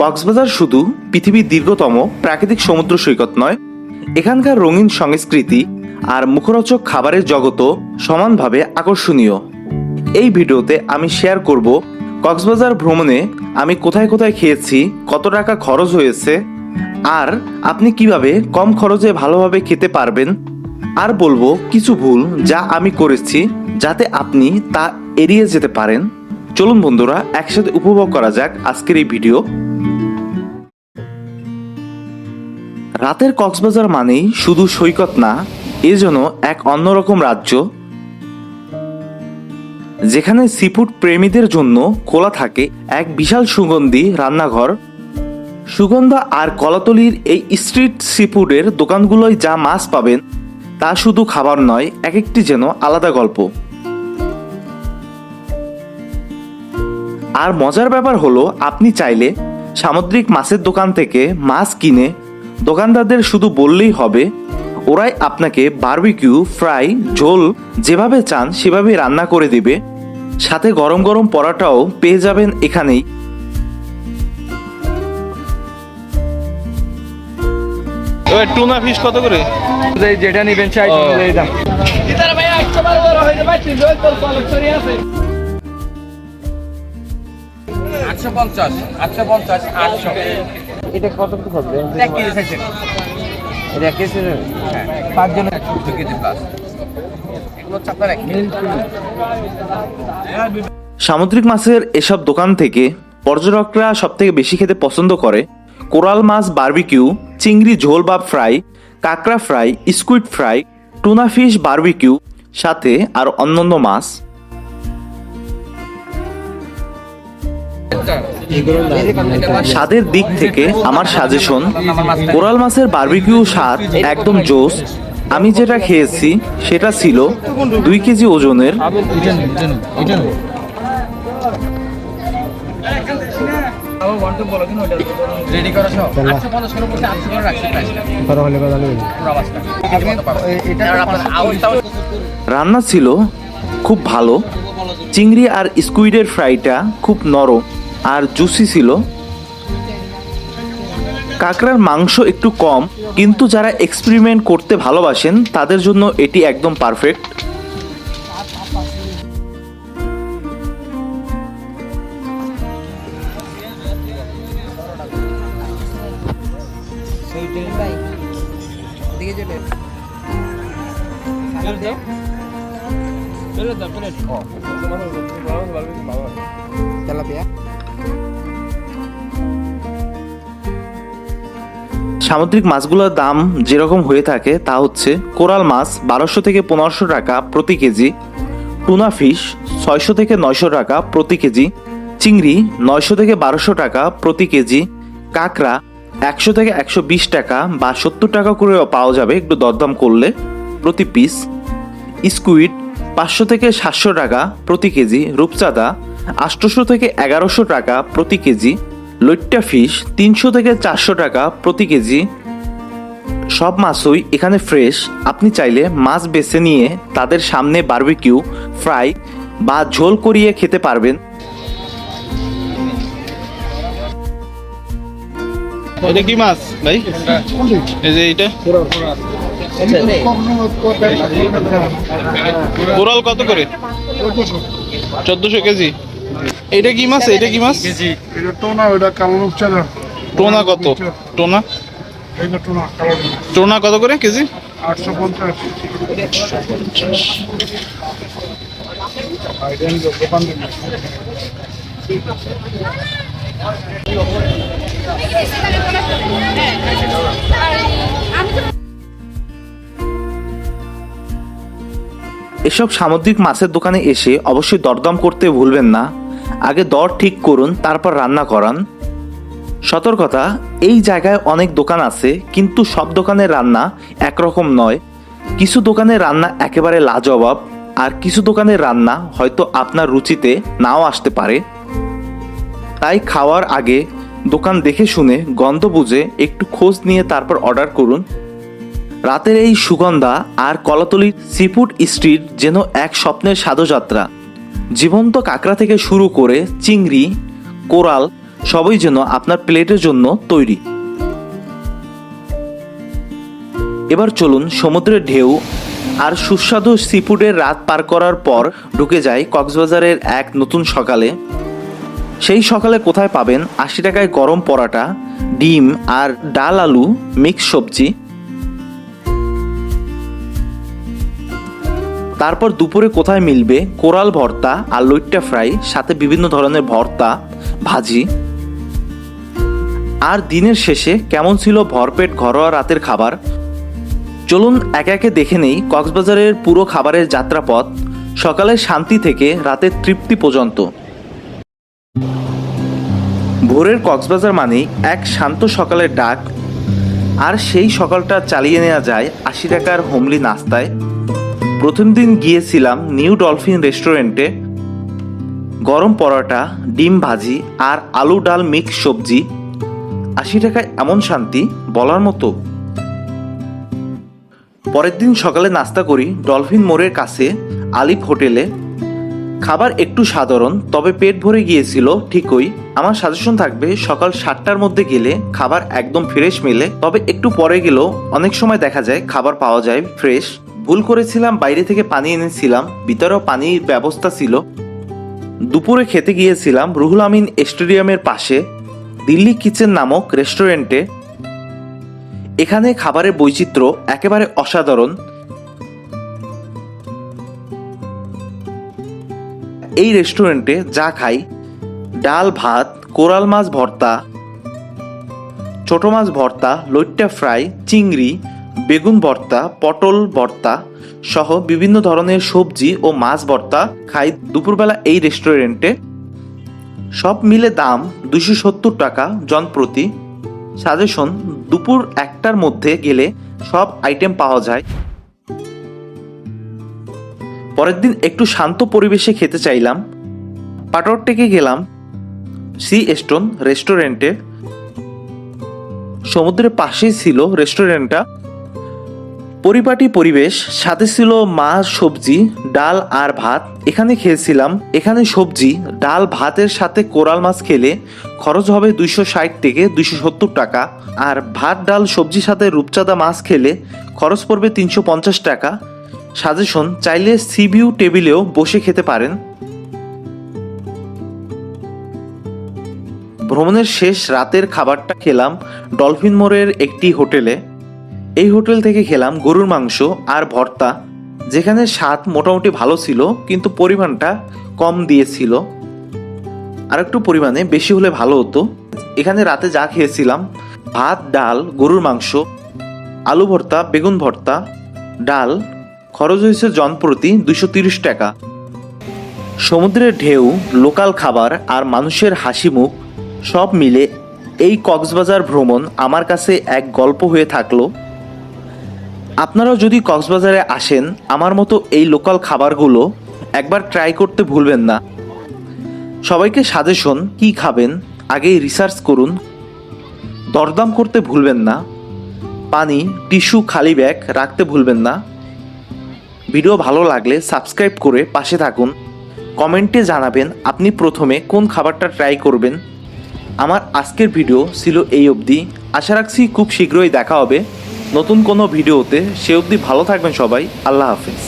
কক্সবাজার শুধু পৃথিবীর দীর্ঘতম প্রাকৃতিক সমুদ্র সৈকত নয়, এখানকার রঙিন সংস্কৃতি আর মুখরোচক খাবারের জগতও সমানভাবে আকর্ষণীয়। এই ভিডিওতে আমি শেয়ার করব, কক্সবাজার ভ্রমণে আমি কোথায় কোথায় খেয়েছি, কত টাকা খরচ হয়েছে, আর আপনি কীভাবে কম খরচে ভালোভাবে খেতে পারবেন, আর বলব কিছু ভুল যা আমি করেছি যাতে আপনি তা এড়িয়ে যেতে পারেন। চলুন বন্ধুরা, একসাথে উপভোগ করা যাক আজকের এই ভিডিও। রাতের কক্সবাজার মানেই শুধু সৈকত না, এ যেন এক অন্যরকম রাজ্য। যেখানে সিফুড প্রেমীদের জন্য খোলা থাকে এক বিশাল সুগন্ধি রান্নাঘর। সুগন্ধা আর কলাতলির এই স্ট্রিট সিফুডের দোকানগুলোয় যা মাছ পাবেন, তা শুধু খাবার নয় এক একটি যেন আলাদা গল্প। আর মজার ব্যাপার হলো আপনি চাইলে সামুদ্রিক মাছের দোকান থেকে মাছ কিনে দোকানদারদের শুধু বললেই হবে ওরাই আপনাকে বারবিকিউ ফ্রাই ঝোল যেভাবে চান সেভাবে রান্না করে দিবে। সাথে গরম গরম পরাটাও পেয়ে যাবেন এখানেই। এবার টুনা ফিশ কত করে? যেটা নিবেন চাই দাম। আটশো পঞ্চাশ আটশো পঞ্চাশ আটশো। এটা কত হবে এক কেজি খাইছেন এটা এক কেজি হ্যাঁ। পাঁচজন দু কেজি প্লাস এগুলো হচ্ছে আপনার এক সামুদ্রিক মাছের এসব দোকান থেকে পর্যটকরা সব থেকে বেশি খেতে পছন্দ করে কোরাল মাছ বারবিকিউ চিংড়ি ঝোল বা ফ্রাই কাঁকড়া fry squid fry tuna fish barbecue সাথে আর অন্যান্য মাছ। স্বাদের দিক থেকে আমার সাজেশন কোরাল মাছের বারবিকিউ স্বাদ একদম জোস। আমি যেটা খেয়েছি, সেটা ছিল দুই কেজি ওজনের রান্না ছিল খুব ভালো। চিংড়ি আর স্কুইডের ফ্রাইটা খুব নরম। আর জুসি ছিল কাঁকড়ার মাংস একটু কম কিন্তু যারা এক্সপেরিমেন্ট করতে ভালোবাসেন তাদের জন্য এটি একদম পারফেক্ট সামুদ্রিক মাছগুলোর দাম যেরকম হয়ে থাকে, তা হচ্ছে কোরাল মাছ বারোশো থেকে পনেরোশো টাকা প্রতি কেজি, টুনা ফিশ ছয়শো থেকে নয়শো টাকা প্রতি কেজি, চিংড়ি নয়শো থেকে বারোশো টাকা প্রতি কেজি, কাঁকড়া একশো থেকে একশো বিশ টাকা বা সত্তর টাকা করেও পাওয়া যাবে একটু দরদাম করলে প্রতি পিস স্কুইড পাঁচশো থেকে সাতশো টাকা প্রতি কেজি, রূপচাঁদা আটশোশো থেকে এগারোশো টাকা প্রতি কেজি, লইট্টা ফিশ তিনশো থেকে চারশো টাকা প্রতি কেজি। সব মাছই এখানে ফ্রেশ। আপনি চাইলে মাছ বেছে নিয়ে তাদের সামনে বারবিকিউ, ফ্রাই বা ঝোল করিয়ে খেতে পারবেন। কি মাছ ভাই? এই যে কত করে? চোদ্দশো কেজি। এটা কি মাছ? এটা কি মাছ? এটা টোনা ওটা কালো রূপচাঁদা টোনা কত? টোনা? এটা টোনা কালো টোনা কত করে কেজি? আটশো পঞ্চাশ। এসব সামুদ্রিক মাছের দোকানে এসে অবশ্যই দরদাম করতে ভুলবেন না। আগে দর ঠিক করুন, তারপর রান্না করান। সতর্কতা, এই জায়গায় অনেক দোকান আছে, কিন্তু সব দোকানের রান্না একরকম নয়। কিছু দোকানের রান্না একেবারে লাজবাব, আর কিছু দোকানের রান্না হয়তো আপনার রুচিতে নাও আসতে পারে। তাই খাওয়ার আগে দোকান দেখে শুনে, গন্ধ বুঝে একটু খোঁজ নিয়ে তারপর অর্ডার করুন। রাতের এই সুগন্ধা আর কলাতলির সিফুড স্ট্রিট যেন এক স্বপ্নের সাধুযাত্রা। জীবন্ত কাঁকড়া থেকে শুরু করে চিংড়ি, কোরাল সবই যেন আপনার প্লেটের জন্য তৈরি। এবার চলুন সমুদ্রের ঢেউ আর সুস্বাদু সিফুডের রাত পার করার পর ঢুকে যাই কক্সবাজারের এক নতুন সকালে। সেই সকালে কোথায় পাবেন আশি টাকায় গরম পরাটা, ডিম আর ডাল আলু মিক্স সবজি। তারপর দুপুরে কোথায় মিলবে? কোরাল ভর্তা আর লইট্টা ফ্রাই, সাথে বিভিন্ন ধরনের ভর্তা, ভাজি। আর দিনের শেষে কেমন ছিল ভরপেট ঘরোয়া রাতের খাবার? চলুন একে একে দেখে নেই কক্সবাজারের পুরো খাবারের যাত্রাপথ। সকালের শান্তি থেকে রাতের তৃপ্তি পর্যন্ত। ভোরের কক্সবাজার মানেই এক শান্ত সকালের ডাক। আর সেই সকালটা চালিয়ে নেওয়া যায় আশি টাকার হোমলি নাস্তায়। প্রথম দিন গিয়েছিলাম নিউ ডলফিন রেস্টুরেন্টে। গরম পরোটা, ডিম ভাজি আর আলু ডাল মিক্স সবজি। আশি টাকায় এমন শান্তি, বলার মতো। পরের দিন সকালে নাস্তা করি ডলফিন মোড়ের কাছে, আলিফ হোটেলে। খাবার একটু সাধারণ, তবে পেট ভরে গিয়েছিল, ঠিকই। আমার সাজেশন থাকবে, সকাল সাতটার মধ্যে গেলে খাবার একদম ফ্রেশ মেলে, তবে একটু পরে গেলেও অনেক সময় দেখা যায় খাবার পাওয়া যায় ফ্রেশ ভুল করেছিলাম, বাইরে থেকে পানি এনেছিলাম, ভিতরেও পানির ব্যবস্থা ছিল। দুপুরে খেতে গিয়েছিলাম, রুহুল আমিন স্টেডিয়ামের পাশে, দিল্লি কিচেন নামক রেস্টুরেন্টে। এখানে খাবারের বৈচিত্র্য একেবারে অসাধারণ। এই রেস্টুরেন্টে যা খাই, ডাল, ভাত, কোরাল মাছ ভর্তা, ছোট মাছ ভর্তা লইট্টা ফ্রাই, চিংড়ি বেগুন ভর্তা, পটল ভর্তা সহ বিভিন্ন ধরনের সবজি ও মাছ ভর্তা খাই দুপুরবেলা এই রেস্টুরেন্টে। সব মিলে দাম দুশো সত্তর টাকা জনপ্রতি। সাজেশন, দুপুর একটার মধ্যে গেলে সব আইটেম পাওয়া যায়। পরের দিন একটু শান্ত পরিবেশে খেতে চাইলাম। পাটরটেকে গেলাম সি স্টোন রেস্টুরেন্টে। সমুদ্রের পাশেই ছিল রেস্টুরেন্টটা। পরিপাটি পরিবেশ, সাথে ছিল মাছ, সবজি, ডাল আর ভাত। এখানে খেয়েছিলাম। এখানে সবজি, ডাল, ভাতের সাথে কোরাল মাছ খেলে খরচ হবে দুইশো ষাট থেকে দুইশো সত্তর টাকা। আর ভাত, ডাল, সবজির সাথে রূপচাঁদা মাছ খেলে খরচ পড়বে তিনশো পঞ্চাশ টাকা। সাজেশন, চাইলে সিভিউ টেবিলেও বসে খেতে পারেন। ভ্রমণের শেষ রাতের খাবারটা খেলাম ডলফিন মোড়ের একটি হোটেলে। এই হোটেল থেকে খেলাম গরুর মাংস আর ভর্তা, যেখানে স্বাদ মোটামুটি ভালো ছিল, কিন্তু পরিমাণটা কম দিয়েছিল। আর একটু পরিমাণে বেশি হলে ভালো হতো। এখানে রাতে যা খেয়েছিলাম, ভাত, ডাল, গরুর মাংস, আলু ভর্তা, বেগুন ভর্তা, ডাল, খরচ হয়েছে জনপ্রতি দুশো তিরিশ টাকা। সমুদ্রের ঢেউ, লোকাল খাবার আর মানুষের হাসি মুখ, সব মিলে এই কক্সবাজার ভ্রমণ আমার কাছে এক গল্প হয়ে থাকল। আপনারাও যদি কক্সবাজারে আসেন, আমার মতো এই লোকাল খাবারগুলো একবার ট্রাই করতে ভুলবেন না। সবাইকে সাজেশন কি খাবেন, আগেই রিসার্চ করুন। দরদাম করতে ভুলবেন না। পানি, টিস্যু, খালি ব্যাগ রাখতে ভুলবেন না। ভিডিও ভালো লাগলে সাবস্ক্রাইব করে পাশে থাকুন। কমেন্টে জানাবেন আপনি প্রথমে কোন খাবারটা ট্রাই করবেন। আমার আজকের ভিডিও ছিল এই অবধি। আশা রাখছি খুব শীঘ্রই দেখা হবে। নতুন কোনো ভিডিওতে সে অবধি ভালো থাকবেন সবাই। আল্লাহ হাফেজ।